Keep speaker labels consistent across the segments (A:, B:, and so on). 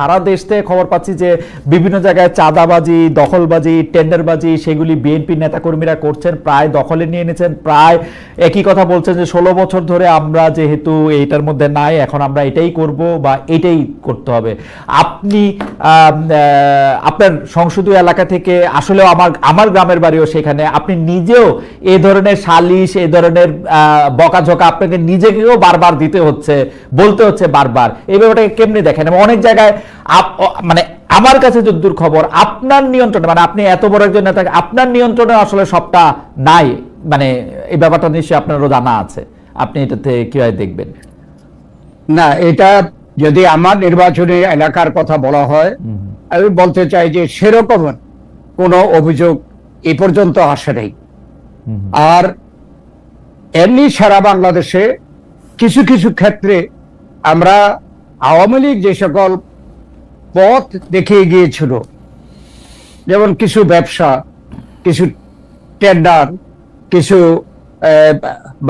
A: সারা দেশ থেকে খবর পাচ্ছি যে বিভিন্ন জায়গায় চাঁদাবাজি, দখলবাজি, টেন্ডারবাজি, সেগুলি বিএনপি নেতাকর্মীরা করছেন, প্রায় দখলে নিয়ে নিয়েছেন প্রায় একই কথা বলছেন যে ষোলো বছর ধরে আমরা যেহেতু এইটার মধ্যে নাই, এখন আমরা এটাই করব বা এটাই করতে হবে। আপনি আপনার সংসদীয় এলাকা থেকে আসলে আমার আমার গ্রামের বাড়িও সেখানে, আপনি নিজেও এ ধরনের সালিশ, এ ধরনের বকাঝকা আপনাকে নিজেকেও বারবার দিতে হচ্ছে, বলতে হচ্ছে বারবার। এই ব্যাপারটাকে কেমনি দেখেন? এবং অনেক জায়গায় মানে আমার কাছে যদ্দূর খবর আপনার নিয়ন্ত্রণে মানে আপনি এত বড় একজন নেতা আপনার নিয়ন্ত্রণে আসলে সবটা নাই। মানে এই ব্যাপারটা নিশ্চয়ই আপনারও জানা আছে। আপনি এটাতে কীভাবে দেখবেন?
B: না এটা যদি আমার নির্বাচনী এলাকার কথা বলা হয় আমি বলতে চাই যে সেরকম কোনো অভিযোগ এ পর্যন্ত আসে নাই। আর এমনি সারা বাংলাদেশে কিছু কিছু ক্ষেত্রে আমরা আওয়ামী লীগ যে সকল পথ দেখিয়ে গিয়েছিল যেমন কিছু ব্যবসা কিছু টেন্ডার কিছু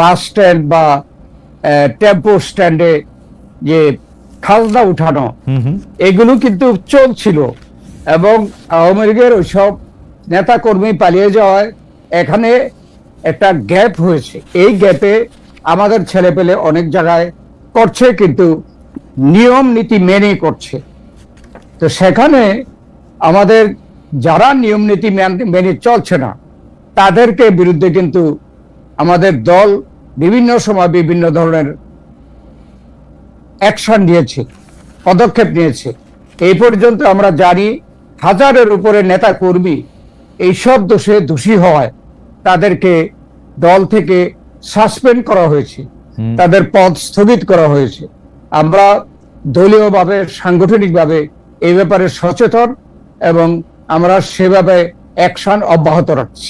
B: বাস স্ট্যান্ড বা টেম্পো স্ট্যান্ডে যে খাজনা উঠানো এগুলো কিন্তু চলছিল এবং আওয়ামী লীগের ওইসব নেতাকর্মী পালিয়ে যাওয়ায় এখানে একটা গ্যাপ হয়েছে। এই গ্যাপে আমাদের ছেলেপেলে অনেক জায়গায় করছে কিন্তু নিয়ম নীতি মেনে করছে। তো সেখানে আমাদের যারা নিয়ম নীতি মেনে চলছে না তাদেরকে বিরুদ্ধে কিন্তু আমাদের দল বিভিন্ন সময় বিভিন্ন ধরনের অ্যাকশন নিয়েছে পদক্ষেপ নিয়েছে। এই পর্যন্ত আমরা জানি হাজারের উপরে নেতা কর্মী এইসব দোষে দোষী হওয়ায় তাদেরকে দল থেকে সাসপেন্ড করা হয়েছে তাদের পদ স্থগিত করা হয়েছে। আমরা দলীয়ভাবে সাংগঠনিকভাবে এই ব্যাপারে সচেতন এবং আমরা সেভাবে অ্যাকশন অব্যাহত রাখছি।